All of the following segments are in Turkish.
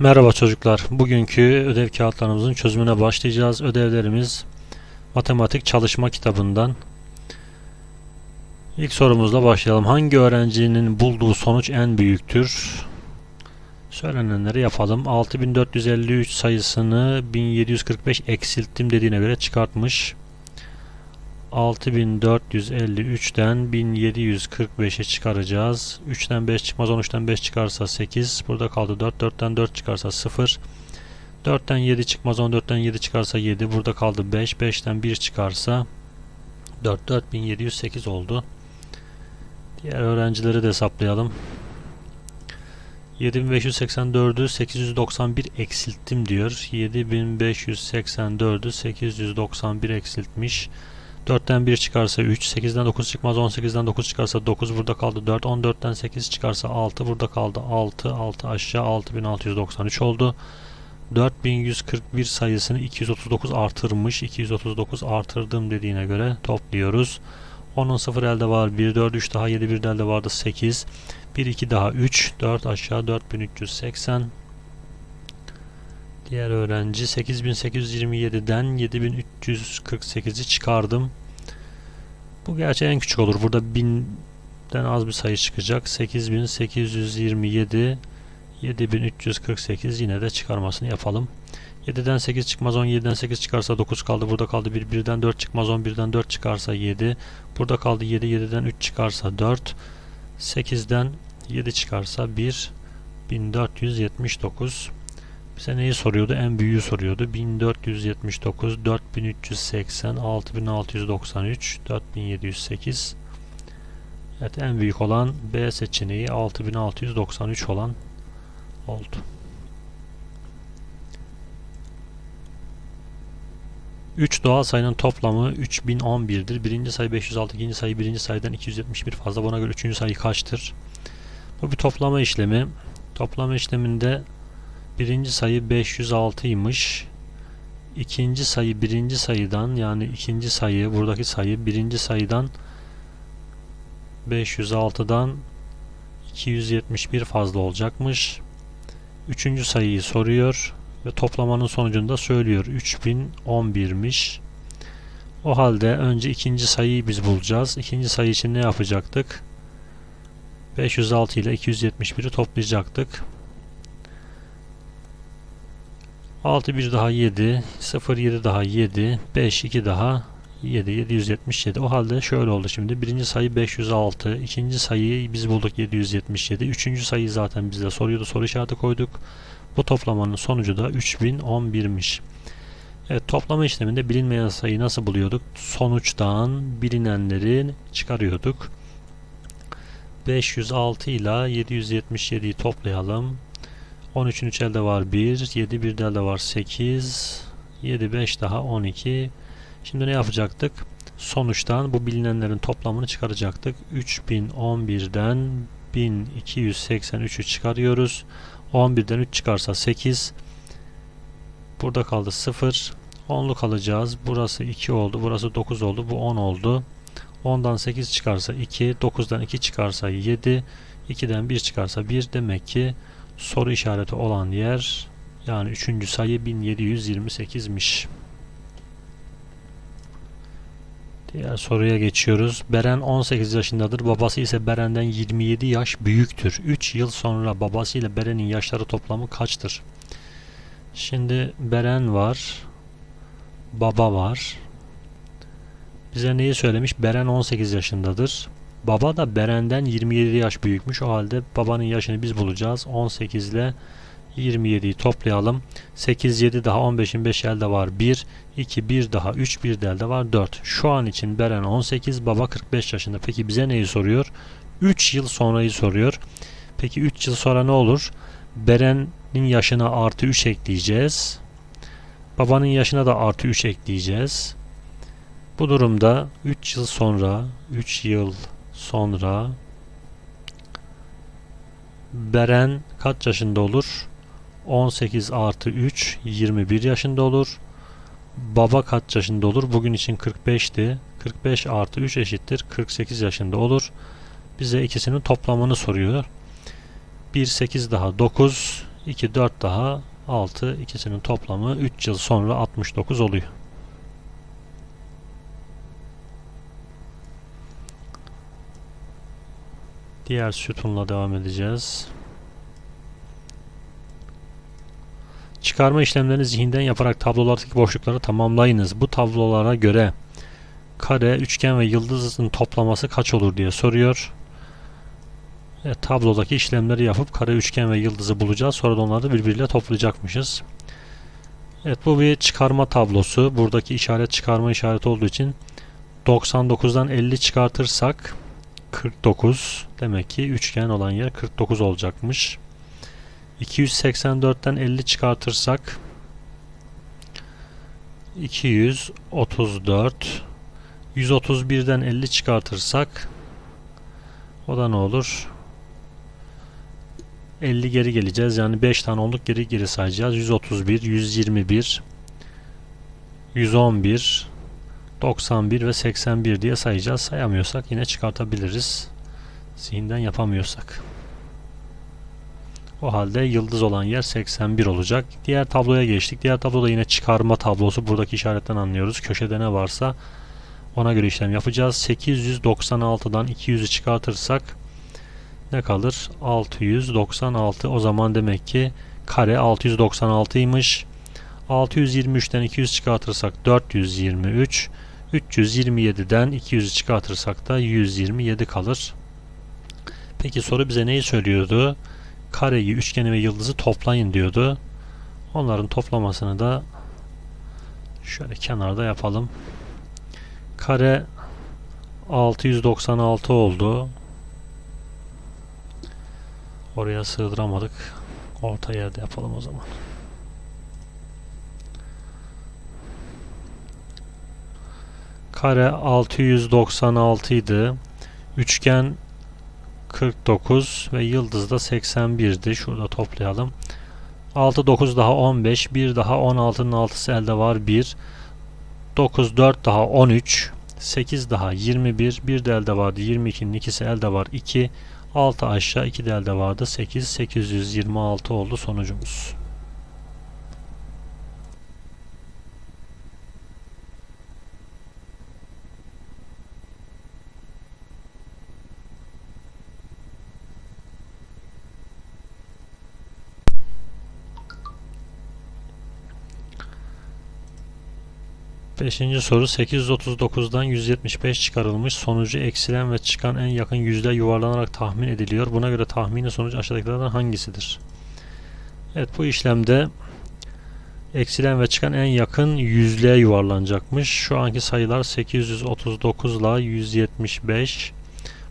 Merhaba çocuklar. Bugünkü ödev kağıtlarımızın çözümüne başlayacağız. Ödevlerimiz matematik çalışma kitabından. İlk sorumuzla başlayalım. Hangi öğrencinin bulduğu sonuç en büyüktür? Söylenenleri yapalım. 6453 sayısını 1745 eksilttim dediğine göre çıkartmış. 6453'ten 1745'e çıkaracağız. 3'ten 5 çıkmaz 13'ten 5 çıkarsa 8. Burada kaldı 4. 4'ten 4 çıkarsa 0. 4'ten 7 çıkmaz 14'ten 7 çıkarsa 7. Burada kaldı 5. 5'ten 1 çıkarsa 4. 4708 oldu. Diğer öğrencileri de hesaplayalım. 7584'ü 891 eksilttim diyor. 7584'ü 891 eksiltmiş. 4'ten 1 çıkarsa 3, 8'den 9 çıkmaz, 18'den 9 çıkarsa 9, burada kaldı 4, 14'ten 8 çıkarsa 6, burada kaldı 6, 6 aşağı 6693 oldu. 4141 sayısını 239 artırmış, 239 artırdım dediğine göre topluyoruz. 10'un 0 elde var 1, 4, 3 daha 7, 1 elde vardı 8, 1, 2 daha 3, 4 aşağı 4380. Diğer öğrenci 8827'den 7348'i çıkardım. Bu gerçi en küçük olur. Burada 1000'den az bir sayı çıkacak. 8827 7348 yine de çıkarmasını yapalım. 7'den 8 çıkmaz 17'den 8 çıkarsa 9 kaldı. Burada kaldı 1. 1'den 4 çıkmaz 11'den 4 çıkarsa 7. Burada kaldı 7. 7'den 3 çıkarsa 4. 8'den 7 çıkarsa 1. 1479 bize neyi soruyordu? En büyüğü soruyordu. 1479, 4380, 6693, 4708. Evet en büyük olan B seçeneği 6693 olan oldu. Üç doğal sayının toplamı 3011'dir. Birinci sayı 506, ikinci sayı birinci sayıdan 271 fazla. Buna göre üçüncü sayı kaçtır? Bu bir toplama işlemi. Toplama işleminde birinci sayı 506 imiş. İkinci sayı birinci sayıdan yani ikinci sayı buradaki sayı birinci sayıdan 506'dan 271 fazla olacakmış. Üçüncü sayıyı soruyor ve toplamanın sonucunda söylüyor. 3011'miş. O halde önce ikinci sayıyı biz bulacağız. İkinci sayı için ne yapacaktık? 506 ile 271'i toplayacaktık. 6 1 daha 7 0 7 daha 7 5 2 daha 7 777 o halde şöyle oldu şimdi. Birinci sayı 506 ikinci sayıyı biz bulduk 777 üçüncü sayıyı zaten bizde soruyordu soru işareti koyduk. Bu toplamanın sonucu da 3011'miş Evet toplama işleminde bilinmeyen sayıyı nasıl buluyorduk? Sonuçtan bilinenleri çıkarıyorduk. 506 ile 777'yi toplayalım 13'ün 3 elde var 1, 7 bir elde var 8, 7 5 daha 12. Şimdi ne yapacaktık? Sonuçtan bu bilinenlerin toplamını çıkaracaktık. 3011'den 1283'ü çıkarıyoruz. 11'den 3 çıkarsa 8. Burada kaldı 0. 10'luk alacağız. Burası 2 oldu. Burası 9 oldu. Bu 10 oldu. 10'dan 8 çıkarsa 2. 9'dan 2 çıkarsa 7. 2'den 1 çıkarsa 1. Demek ki soru işareti olan yer yani üçüncü sayı 1728'miş. Diğer soruya geçiyoruz. Beren 18 yaşındadır. Babası ise Beren'den 27 yaş büyüktür. 3 yıl sonra babası ile Beren'in yaşları toplamı kaçtır? Şimdi Beren var. Baba var. Bize neyi söylemiş? Beren 18 yaşındadır. Baba da Beren'den 27 yaş büyükmüş. O halde babanın yaşını biz bulacağız. 18 ile 27'yi toplayalım. 8, 7 daha 15'in 5 elde var 1. 2, 1 daha 3, 1 de elde var 4. Şu an için Beren 18, baba 45 yaşında. Peki bize neyi soruyor? 3 yıl sonrayı soruyor. Peki 3 yıl sonra ne olur? Beren'in yaşına artı 3 ekleyeceğiz. Babanın yaşına da artı 3 ekleyeceğiz. Bu durumda 3 yıl sonra 3 yıl sonra Beren kaç yaşında olur? 18 artı 3 21 yaşında olur. Baba kaç yaşında olur? Bugün için 45'ti. 45 artı 3 eşittir. 48 yaşında olur. Bize ikisinin toplamını soruyor. 1 8 daha 9 2 4 daha 6 ikisinin toplamı 3 yıl sonra 69 oluyor. Diğer sütunla devam edeceğiz. Çıkarma işlemlerini zihinden yaparak tablolardaki boşlukları tamamlayınız. Bu tablolara göre kare, üçgen ve yıldızın toplaması kaç olur diye soruyor. Evet, tablodaki işlemleri yapıp kare, üçgen ve yıldızı bulacağız. Sonra da onları birbiriyle toplayacakmışız. Evet bu bir çıkarma tablosu. Buradaki işaret çıkarma işareti olduğu için 99'dan 50 çıkartırsak 49 demek ki üçgen olan yer 49 olacakmış. 284'ten 50 çıkartırsak 234 131'den 50 çıkartırsak o da ne olur? 50 geri geleceğiz. Yani 5 tane onluk geri geri sayacağız. 131, 121, 111, 91 ve 81 diye sayacağız. Sayamıyorsak yine çıkartabiliriz. Zihinden yapamıyorsak. O halde yıldız olan yer 81 olacak. Diğer tabloya geçtik. Diğer tabloda yine çıkarma tablosu. Buradaki işaretten anlıyoruz. Köşede ne varsa ona göre işlem yapacağız. 896'dan 200'ü çıkartırsak ne kalır? 696. O zaman demek ki kare 696'ymış. 623'ten 200 çıkartırsak 423. 327'den 200'ü çıkartırsak da 127 kalır. Peki soru bize neyi söylüyordu? Kareyi, üçgeni ve yıldızı toplayın diyordu. Onların toplamasını da şöyle kenarda yapalım. Kare 696 oldu. Oraya sığdıramadık. Orta yerde yapalım o zaman. Kare 696 idi. Üçgen 49 ve yıldız da 81'di. Şurada toplayalım. 6 9 daha 15, 1 daha 16'nın 6'sı elde var 1. 9 4 daha 13, 8 daha 21, 1 de elde vardı 22'nin ikisi elde var 2. 6 aşağı 2 de elde vardı 8 826 oldu sonucumuz. Beşinci soru 839'dan 175 çıkarılmış. Sonucu eksilen ve çıkan en yakın yüzler yuvarlanarak tahmin ediliyor. Buna göre tahmini sonuç aşağıdakilerden hangisidir? Evet bu işlemde eksilen ve çıkan en yakın yüzlüğe yuvarlanacakmış. Şu anki sayılar 839 ile 175.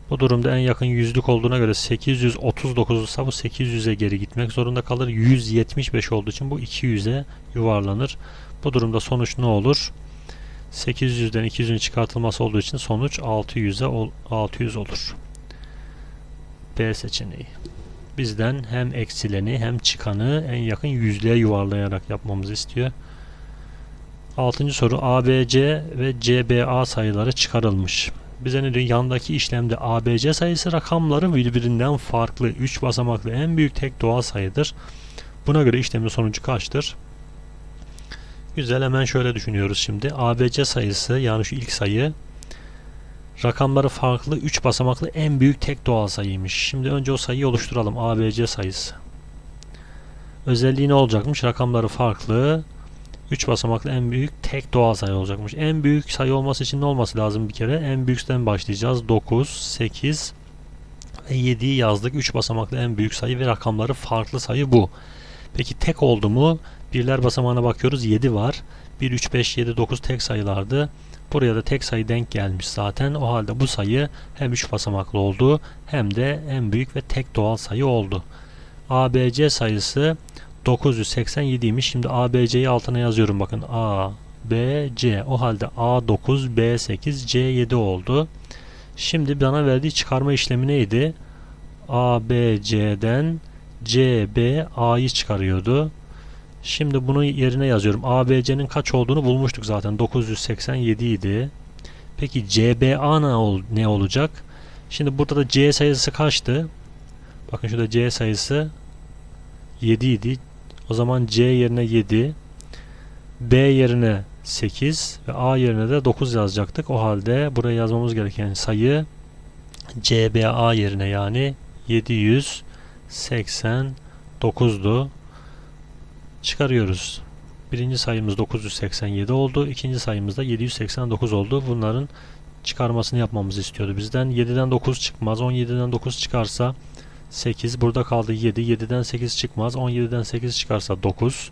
Bu durumda en yakın yüzlük olduğuna göre 839 ise bu 800'e geri gitmek zorunda kalır. 175 olduğu için bu 200'e yuvarlanır. Bu durumda sonuç ne olur? 800'den 200'ün çıkartılması olduğu için sonuç 600'e 600 olur. B seçeneği. Bizden hem eksileni hem çıkanı en yakın yüzlüğe yuvarlayarak yapmamızı istiyor. Altıncı soru ABC ve CBA sayıları çıkarılmış. Bize ne diyor? Yandaki işlemde ABC sayısı rakamları birbirinden farklı 3 basamaklı en büyük tek doğal sayıdır. Buna göre işlemin sonucu kaçtır? Güzel hemen şöyle düşünüyoruz şimdi. ABC sayısı yani şu ilk sayı rakamları farklı 3 basamaklı en büyük tek doğal sayıymış. Şimdi önce o sayıyı oluşturalım. ABC sayısı. Özelliği ne olacakmış? Rakamları farklı 3 basamaklı en büyük tek doğal sayı olacakmış. En büyük sayı olması için ne olması lazım bir kere? En büyükten başlayacağız. 9, 8 ve 7'yi yazdık. 3 basamaklı en büyük sayı ve rakamları farklı sayı bu. Peki tek oldu mu? Birler basamağına bakıyoruz. 7 var. 1, 3, 5, 7, 9 tek sayılardı. Buraya da tek sayı denk gelmiş zaten. O halde bu sayı hem 3 basamaklı oldu hem de en büyük ve tek doğal sayı oldu. ABC sayısı 987 imiş. Şimdi ABC'yi altına yazıyorum. Bakın A, B, C. O halde A9, B8, C7 oldu. Şimdi bana verdiği çıkarma işlemi neydi? ABC'den CB A'yı çıkarıyordu. Şimdi bunu yerine yazıyorum. ABC'nin kaç olduğunu bulmuştuk zaten. 987 idi. Peki CBA ne, ol ne olacak? Şimdi burada da C sayısı kaçtı? Bakın şurada C sayısı 7 idi. O zaman C yerine 7, B yerine 8 ve A yerine de 9 yazacaktık. O halde buraya yazmamız gereken sayı CBA yerine yani 789'du. Çıkarıyoruz. Birinci sayımız 987 oldu. İkinci sayımız da 789 oldu. Bunların çıkarmasını yapmamızı istiyordu bizden. 7'den 9 çıkmaz. 17'den 9 çıkarsa 8. Burada kaldı 7. 7'den 8 çıkmaz. 17'den 8 çıkarsa 9.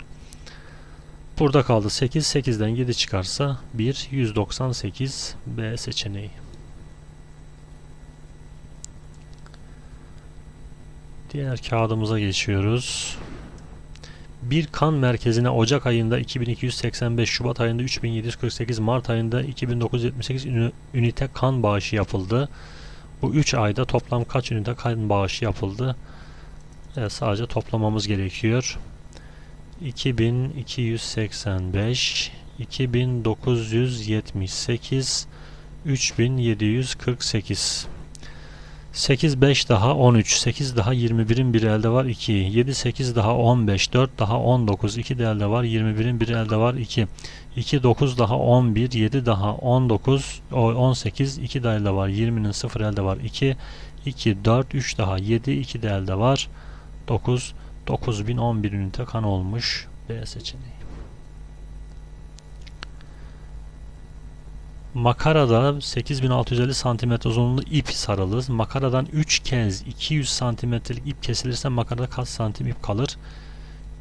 Burada kaldı 8. 8'den 7 çıkarsa 1. 198 B seçeneği. Diğer kağıdımıza geçiyoruz. Bir kan merkezine Ocak ayında 2285, Şubat ayında 3748, Mart ayında 2978 ünü- ünite kan bağışı yapıldı. Bu 3 ayda toplam kaç ünite kan bağışı yapıldı? Evet, sadece toplamamız gerekiyor. 2285, 2978, 3748. 8 5 daha 13, 8 daha 21'in bir elde var 2, 7 8 daha 15, 4 daha 19, 2 de elde var 21'in bir elde var 2, 2 9 daha 11, 7 daha 19, o 18, 2 de elde var 20'nin 0 elde var 2, 2 4 3 daha 7, 2 de elde var 9, 9011 ünite kan olmuş B seçeneği. Makarada 8650 cm uzunluğunda ip sarılı. Makaradan 3 kez 200 santimetrelik ip kesilirse makarada kaç santim ip kalır?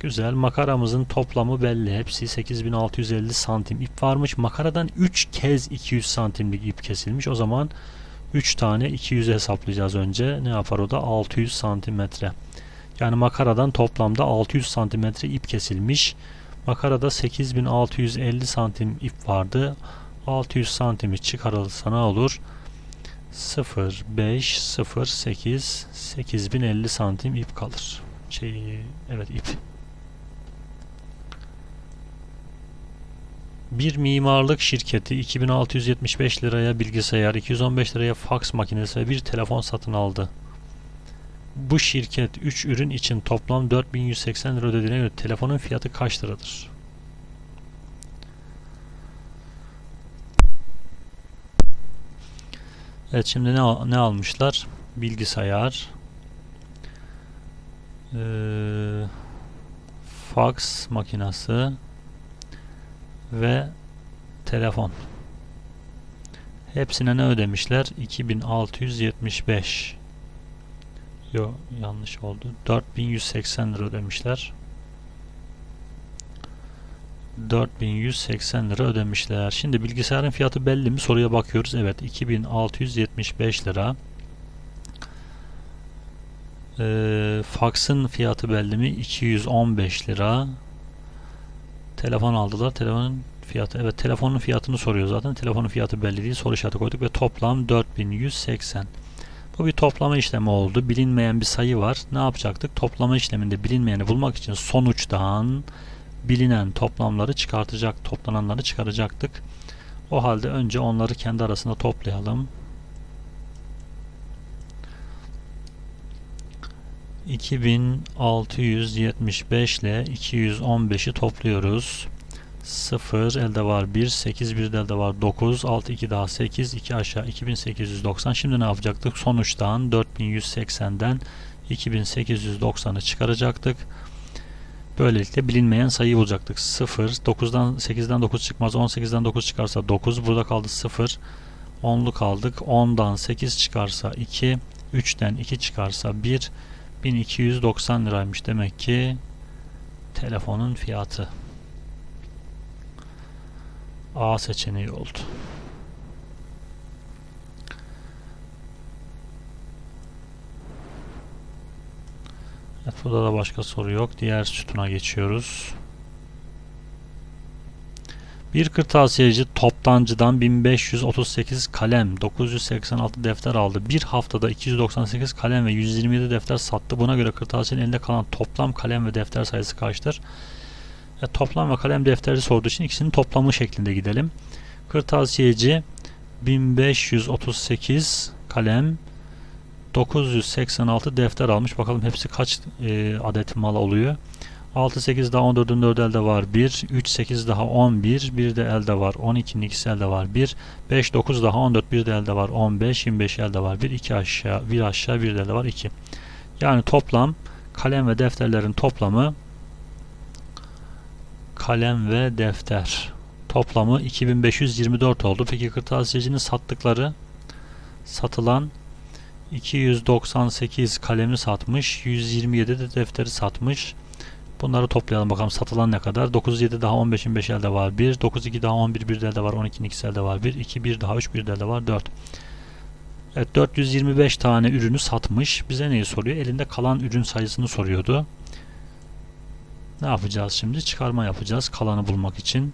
Güzel. Makaramızın toplamı belli. Hepsi 8650 santim ip varmış. Makaradan 3 kez 200 santimlik ip kesilmiş. O zaman 3 tane 200 hesaplayacağız önce. Ne yapar o da? 600 santimetre. Yani makaradan toplamda 600 santimetre ip kesilmiş. Makarada 8650 santim ip vardı. 600 santimi çıkarılsa ne olur? 0, 5, 0, 8, 8050 santim ip kalır. Şey, evet ip. Bir mimarlık şirketi 2675 liraya bilgisayar, 215 liraya faks makinesi ve bir telefon satın aldı. Bu şirket 3 ürün için toplam 4180 lira ödediğine göre telefonun fiyatı kaç liradır? Evet şimdi ne, ne almışlar? Bilgisayar, eee fax makinası ve telefon. Hepsine ne ödemişler? 2675. Yo yanlış oldu. 4180 lira ödemişler. 4180 lira ödemişler. Şimdi bilgisayarın fiyatı belli mi? Soruya bakıyoruz. Evet 2675 lira. Ee, faksın fiyatı belli mi? 215 lira. Telefon aldılar. Telefonun fiyatı. Evet telefonun fiyatını soruyor zaten. Telefonun fiyatı belli değil. Soru işareti koyduk ve toplam 4180. Bu bir toplama işlemi oldu. Bilinmeyen bir sayı var. Ne yapacaktık? Toplama işleminde bilinmeyeni bulmak için sonuçtan bilinen toplamları çıkartacak, toplananları çıkaracaktık. O halde önce onları kendi arasında toplayalım. 2675 ile 215'i topluyoruz. 0 elde var 1, 8 bir de elde var 9, 6 2 daha 8, 2 aşağı 2890. Şimdi ne yapacaktık? Sonuçtan 4180'den 2890'ı çıkaracaktık. Böylelikle bilinmeyen sayıyı bulacaktık. 0, 9'dan 8'den 9 çıkmaz. 18'den 9 çıkarsa 9. Burada kaldı 0. 10'lu kaldık. 10'dan 8 çıkarsa 2. 3'ten 2 çıkarsa 1. 1290 liraymış demek ki telefonun fiyatı. A seçeneği oldu. Evet, burada da başka soru yok. Diğer sütuna geçiyoruz. Bir kırtasiyeci toptancıdan 1538 kalem, 986 defter aldı. Bir haftada 298 kalem ve 127 defter sattı. Buna göre kırtasiyenin elinde kalan toplam kalem ve defter sayısı kaçtır? E, toplam ve kalem defteri sorduğu için ikisinin toplamı şeklinde gidelim. Kırtasiyeci 1538 kalem 986 defter almış. Bakalım hepsi kaç e, adet mal oluyor. 6 8 daha 14'ün 4 elde var 1. 3 8 daha 11. 1 de elde var 12'nin ikisi elde var 1. 5 9 daha 14 bir de elde var 15. 25 elde var 1. 2 aşağı 1 aşağı 1 de elde var 2. Yani toplam kalem ve defterlerin toplamı kalem ve defter toplamı 2524 oldu. Peki kırtasiyecinin sattıkları satılan 298 kalemi satmış. 127 de defteri satmış. Bunları toplayalım bakalım satılan ne kadar. 9 7 daha 15'in 5 elde var 1. 9 2 daha 11 1 elde var 12'nin 2 elde var 1. 2 1 daha 3 1 elde var 4. Evet 425 tane ürünü satmış. Bize neyi soruyor? Elinde kalan ürün sayısını soruyordu. Ne yapacağız şimdi? Çıkarma yapacağız kalanı bulmak için.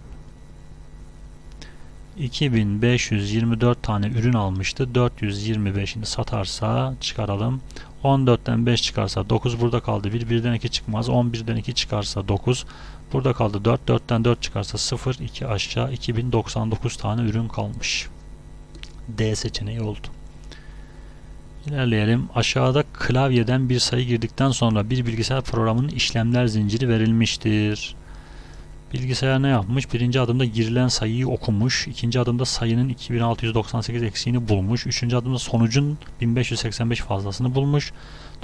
2524 tane ürün almıştı. 425'ini satarsa çıkaralım. 14'ten 5 çıkarsa 9 burada kaldı. 1 1'den 2 çıkmaz. 11'den 2 çıkarsa 9. Burada kaldı 4. 4'ten 4 çıkarsa 0. 2 aşağı 2099 tane ürün kalmış. D seçeneği oldu. İlerleyelim. Aşağıda klavyeden bir sayı girdikten sonra bir bilgisayar programının işlemler zinciri verilmiştir. Bilgisayar ne yapmış? Birinci adımda girilen sayıyı okumuş. ikinci adımda sayının 2698 eksiğini bulmuş. Üçüncü adımda sonucun 1585 fazlasını bulmuş.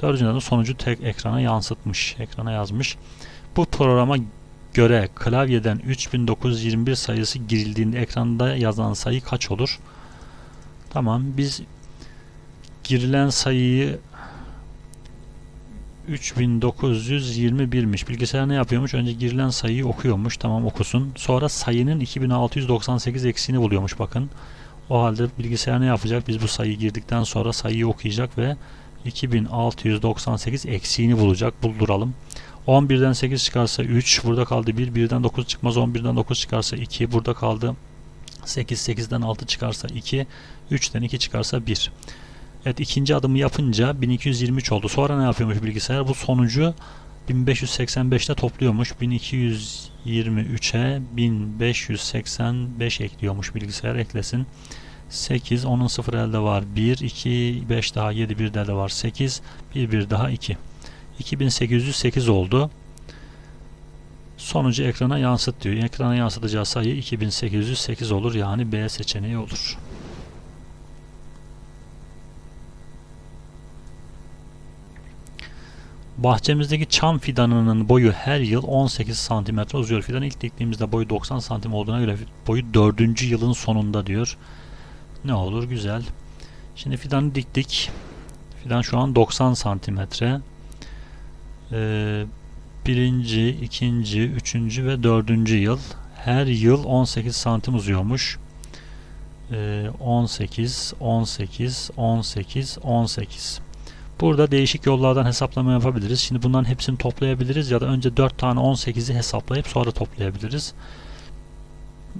Dördüncü adımda sonucu tek ekrana yansıtmış. Ekrana yazmış. Bu programa göre klavyeden 3921 sayısı girildiğinde ekranda yazan sayı kaç olur? Tamam biz girilen sayıyı 3921'miş. Bilgisayar ne yapıyormuş? Önce girilen sayıyı okuyormuş. Tamam okusun. Sonra sayının 2698 eksiğini buluyormuş bakın. O halde bilgisayar ne yapacak? Biz bu sayıyı girdikten sonra sayıyı okuyacak ve 2698 eksiğini bulacak. Bulduralım. 11'den 8 çıkarsa 3. Burada kaldı 1. 1'den 9 çıkmaz. 11'den 9 çıkarsa 2. Burada kaldı 8. 8'den 6 çıkarsa 2. 3'ten 2 çıkarsa 1. Evet ikinci adımı yapınca 1223 oldu. Sonra ne yapıyormuş bilgisayar? Bu sonucu 1585'te topluyormuş. 1223'e 1585 ekliyormuş bilgisayar eklesin. 8 onun 0 elde var 1 2 5 daha 7 1 elde var 8 1 1 daha 2 2808 oldu. Sonucu ekrana yansıt diyor. Ekrana yansıtacağı sayı 2808 olur. Yani B seçeneği olur. Bahçemizdeki çam fidanının boyu her yıl 18 santimetre uzuyor. Fidan ilk diktiğimizde boyu 90 santim olduğuna göre boyu 4. yılın sonunda diyor. Ne olur güzel. Şimdi fidanı diktik. Fidan şu an 90 santimetre. Ee, birinci, ikinci, üçüncü ve dördüncü yıl. Her yıl 18 santim uzuyormuş. Ee, 18, 18, 18, 18. Burada değişik yollardan hesaplama yapabiliriz. Şimdi bunların hepsini toplayabiliriz ya da önce 4 tane 18'i hesaplayıp sonra toplayabiliriz.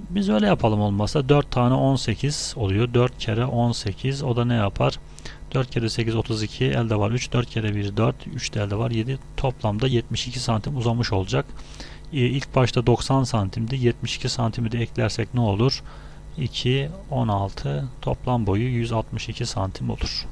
Biz öyle yapalım olmazsa 4 tane 18 oluyor. 4 kere 18 o da ne yapar? 4 kere 8 32 elde var 3 4 kere 1 4 3 de elde var 7 toplamda 72 santim uzamış olacak. İlk başta 90 santimdi 72 santimi de eklersek ne olur? 2 16 toplam boyu 162 santim olur.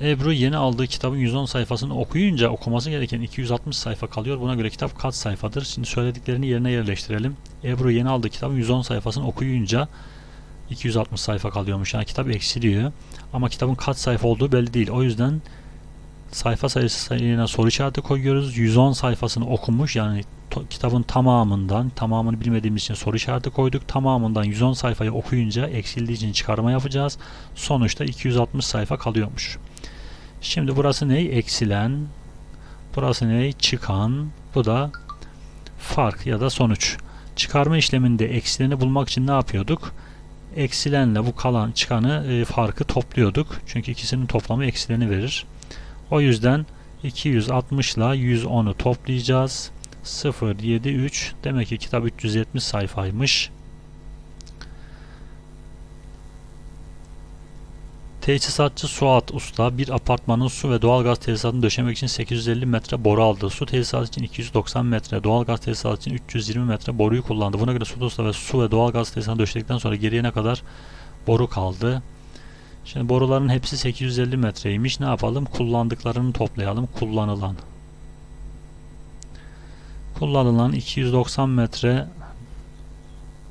Ebru yeni aldığı kitabın 110 sayfasını okuyunca okuması gereken 260 sayfa kalıyor. Buna göre kitap kaç sayfadır? Şimdi söylediklerini yerine yerleştirelim. Ebru yeni aldığı kitabın 110 sayfasını okuyunca 260 sayfa kalıyormuş. Yani kitap eksiliyor. Ama kitabın kaç sayfa olduğu belli değil. O yüzden sayfa sayısı sayına soru işareti koyuyoruz. 110 sayfasını okumuş. Yani kitabın tamamından, tamamını bilmediğimiz için soru işareti koyduk. Tamamından 110 sayfayı okuyunca eksildiği için çıkarma yapacağız. Sonuçta 260 sayfa kalıyormuş. Şimdi burası ne? Eksilen. Burası ne? Çıkan. Bu da fark ya da sonuç. Çıkarma işleminde eksileni bulmak için ne yapıyorduk? Eksilenle bu kalan çıkanı e, farkı topluyorduk. Çünkü ikisinin toplamı eksileni verir. O yüzden 260 ile 110'u toplayacağız. 0, 7, 3. Demek ki kitap 370 sayfaymış. Tesisatçı Suat Usta bir apartmanın su ve doğalgaz tesisatını döşemek için 850 metre boru aldı. Su tesisatı için 290 metre, doğalgaz tesisatı için 320 metre boruyu kullandı. Buna göre Suat Usta ve su ve doğalgaz tesisatını döşedikten sonra geriye ne kadar boru kaldı? Şimdi boruların hepsi 850 metreymiş. Ne yapalım? Kullandıklarını toplayalım. Kullanılan. Kullanılan 290 metre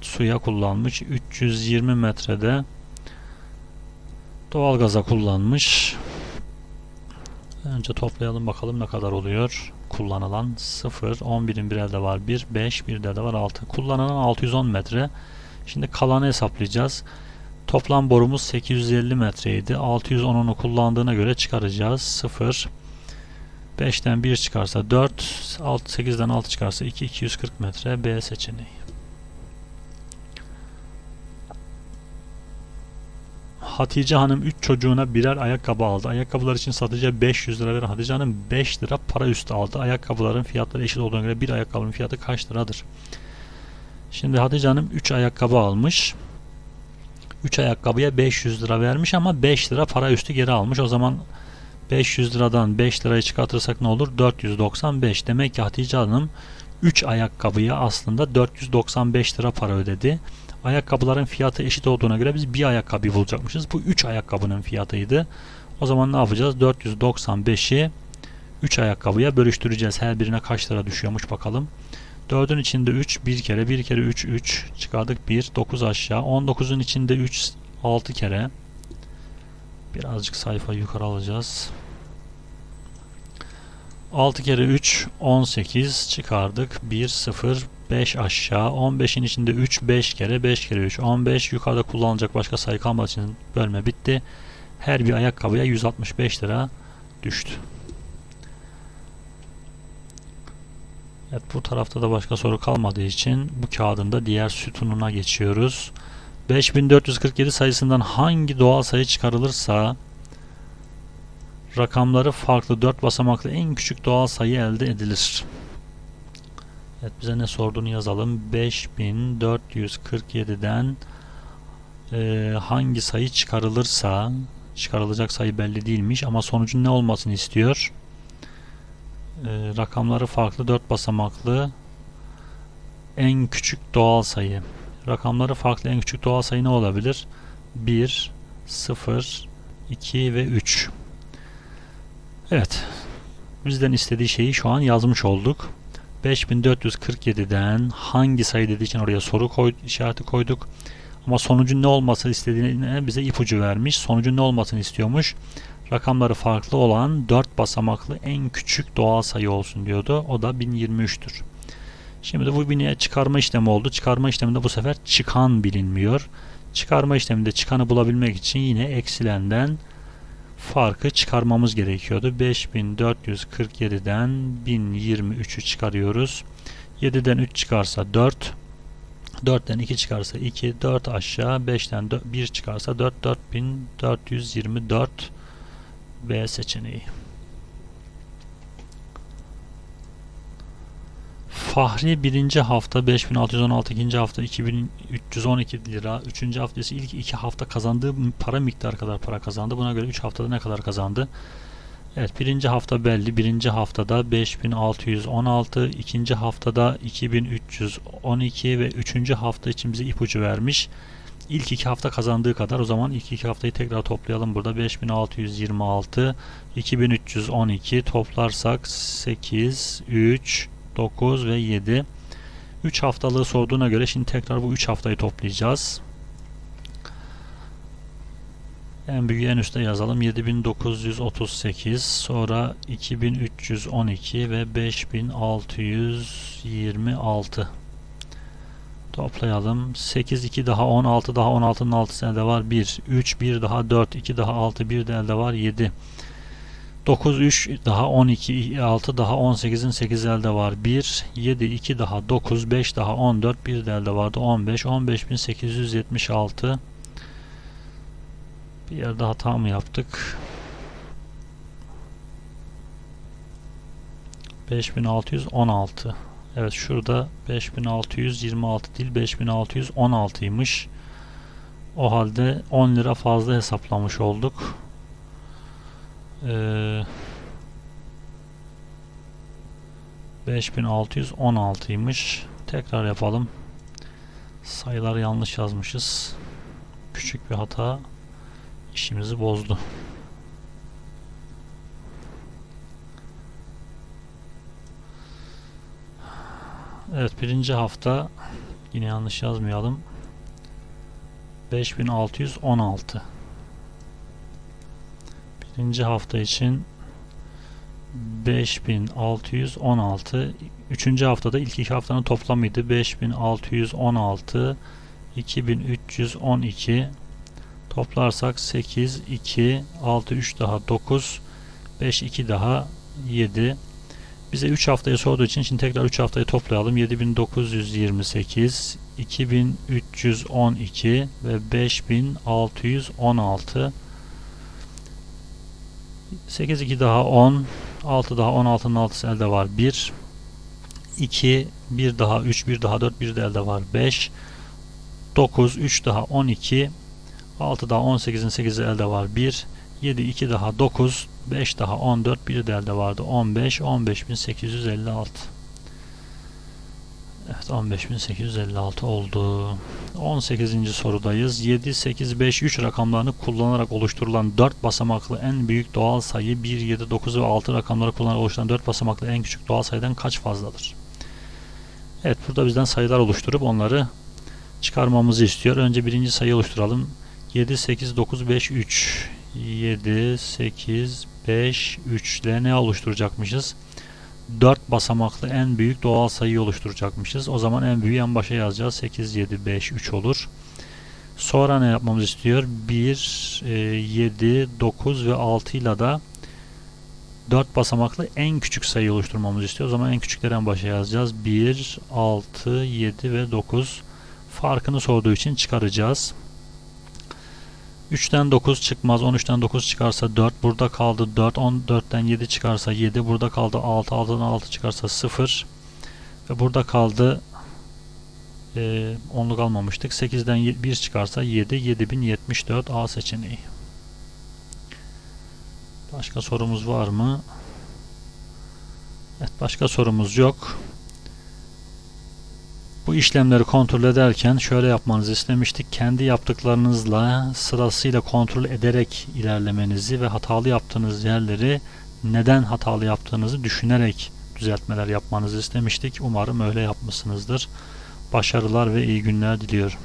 suya kullanmış. 320 metrede doğalgaza kullanmış. Önce toplayalım bakalım ne kadar oluyor. Kullanılan 0, 11'in bir elde var 1, 5, bir de elde var 6. Kullanılan 610 metre. Şimdi kalanı hesaplayacağız. Toplam borumuz 850 metreydi. 610'unu kullandığına göre çıkaracağız. 0, 5'ten 1 çıkarsa 4, 6, 8'den 6 çıkarsa 2, 240 metre B seçeneği. Hatice Hanım 3 çocuğuna birer ayakkabı aldı. Ayakkabılar için satıcıya 500 lira veren Hatice Hanım 5 lira para üstü aldı. Ayakkabıların fiyatları eşit olduğuna göre bir ayakkabının fiyatı kaç liradır? Şimdi Hatice Hanım 3 ayakkabı almış. 3 ayakkabıya 500 lira vermiş ama 5 lira para üstü geri almış. O zaman 500 liradan 5 lirayı çıkartırsak ne olur? 495. Demek ki Hatice Hanım 3 ayakkabıya aslında 495 lira para ödedi. Ayakkabıların fiyatı eşit olduğuna göre biz bir ayakkabı bulacakmışız. Bu 3 ayakkabının fiyatıydı. O zaman ne yapacağız? 495'i 3 ayakkabıya bölüştüreceğiz. Her birine kaç lira düşüyormuş bakalım. 4'ün içinde 3 bir kere 1 kere 3 3 çıkardık 1 9 aşağı 19'un içinde 3 6 kere birazcık sayfa yukarı alacağız 6 kere 3 18 çıkardık. 1 0 5 aşağı. 15'in içinde 3 5 kere 5 kere 3 15 yukarıda kullanılacak başka sayı kalmadığı için bölme bitti. Her bir ayakkabıya 165 lira düştü. Evet bu tarafta da başka soru kalmadığı için bu kağıdın da diğer sütununa geçiyoruz. 5447 sayısından hangi doğal sayı çıkarılırsa rakamları farklı 4 basamaklı en küçük doğal sayı elde edilir. Evet bize ne sorduğunu yazalım. 5447'den e, hangi sayı çıkarılırsa çıkarılacak sayı belli değilmiş ama sonucun ne olmasını istiyor? e, rakamları farklı 4 basamaklı en küçük doğal sayı. Rakamları farklı en küçük doğal sayı ne olabilir? 1, 0, 2 ve 3. Evet. Bizden istediği şeyi şu an yazmış olduk. 5447'den hangi sayı dediği için oraya soru koy, işareti koyduk. Ama sonucun ne olması istediğine bize ipucu vermiş. Sonucun ne olmasını istiyormuş rakamları farklı olan 4 basamaklı en küçük doğal sayı olsun diyordu. O da 1023'tür. Şimdi de bu 1000'e çıkarma işlemi oldu. Çıkarma işleminde bu sefer çıkan bilinmiyor. Çıkarma işleminde çıkanı bulabilmek için yine eksilenden farkı çıkarmamız gerekiyordu. 5447'den 1023'ü çıkarıyoruz. 7'den 3 çıkarsa 4. 4'ten 2 çıkarsa 2, 4 aşağı, 5'ten 1 çıkarsa 4, 4424 B seçeneği. Fahri birinci hafta 5616 ikinci hafta 2312 lira üçüncü haftası ilk iki hafta kazandığı para miktarı kadar para kazandı. Buna göre 3 haftada ne kadar kazandı? Evet birinci hafta belli. Birinci haftada 5616, ikinci haftada 2312 ve üçüncü hafta için bize ipucu vermiş ilk iki hafta kazandığı kadar o zaman ilk iki haftayı tekrar toplayalım burada 5626 2312 toplarsak 8 3 9 ve 7 3 haftalığı sorduğuna göre şimdi tekrar bu 3 haftayı toplayacağız en büyüğü en üstte yazalım 7938 sonra 2312 ve 5626 Toplayalım. 8, 2 daha 16 daha 16'nın 6'sı elde var. 1, 3, 1 daha 4, 2 daha 6, 1 de elde var. 7. 9, 3 daha 12, 6 daha 18'in 8 elde var. 1, 7, 2 daha 9, 5 daha 14, 1 de elde vardı. 15, 15876. Bir yerde hata mı yaptık? 5616 Evet şurada 5626 değil 5616'ymış. O halde 10 lira fazla hesaplamış olduk. Ee, 5616'ymış. Tekrar yapalım. Sayıları yanlış yazmışız. Küçük bir hata işimizi bozdu. Evet birinci hafta yine yanlış yazmayalım. 5616 Birinci hafta için 5616 Üçüncü haftada ilk iki haftanın toplamıydı. 5616 2312 Toplarsak 8, 2, 6, 3 daha 9 5, 2 daha 7 bize 3 haftayı sorduğu için şimdi tekrar 3 haftayı toplayalım. 7928, 2312 ve 5616. 8 2 daha 10, 6 daha 16'nın 6'sı elde var 1. 2 1 daha 3 1 daha 4 1 de elde var 5. 9 3 daha 12 6 daha 18'in 8'i elde var 1. 7 2 daha 9 5 daha 14 bir de elde vardı 15 15856 Evet 15856 oldu. 18. sorudayız. 7 8 5 3 rakamlarını kullanarak oluşturulan 4 basamaklı en büyük doğal sayı 1 7 9 ve 6 rakamları kullanarak oluşturulan 4 basamaklı en küçük doğal sayıdan kaç fazladır? Evet burada bizden sayılar oluşturup onları çıkarmamızı istiyor. Önce birinci sayı oluşturalım. 7 8 9 5 3 7, 8, 5, 3 ile ne oluşturacakmışız? 4 basamaklı en büyük doğal sayıyı oluşturacakmışız. O zaman en büyüğü en başa yazacağız. 8, 7, 5, 3 olur. Sonra ne yapmamız istiyor? 1, 7, 9 ve 6 ile de 4 basamaklı en küçük sayı oluşturmamızı istiyor. O zaman en küçükleri en başa yazacağız. 1, 6, 7 ve 9 farkını sorduğu için çıkaracağız. 3'ten 9 çıkmaz. 13'ten 9 çıkarsa 4. Burada kaldı 4. 14'ten 7 çıkarsa 7. Burada kaldı 6. 6'dan 6 çıkarsa 0. Ve burada kaldı e, onluk almamıştık. 8'den 1 çıkarsa 7. 7074 A seçeneği. Başka sorumuz var mı? Evet başka sorumuz yok. Bu işlemleri kontrol ederken şöyle yapmanızı istemiştik. Kendi yaptıklarınızla sırasıyla kontrol ederek ilerlemenizi ve hatalı yaptığınız yerleri neden hatalı yaptığınızı düşünerek düzeltmeler yapmanızı istemiştik. Umarım öyle yapmışsınızdır. Başarılar ve iyi günler diliyorum.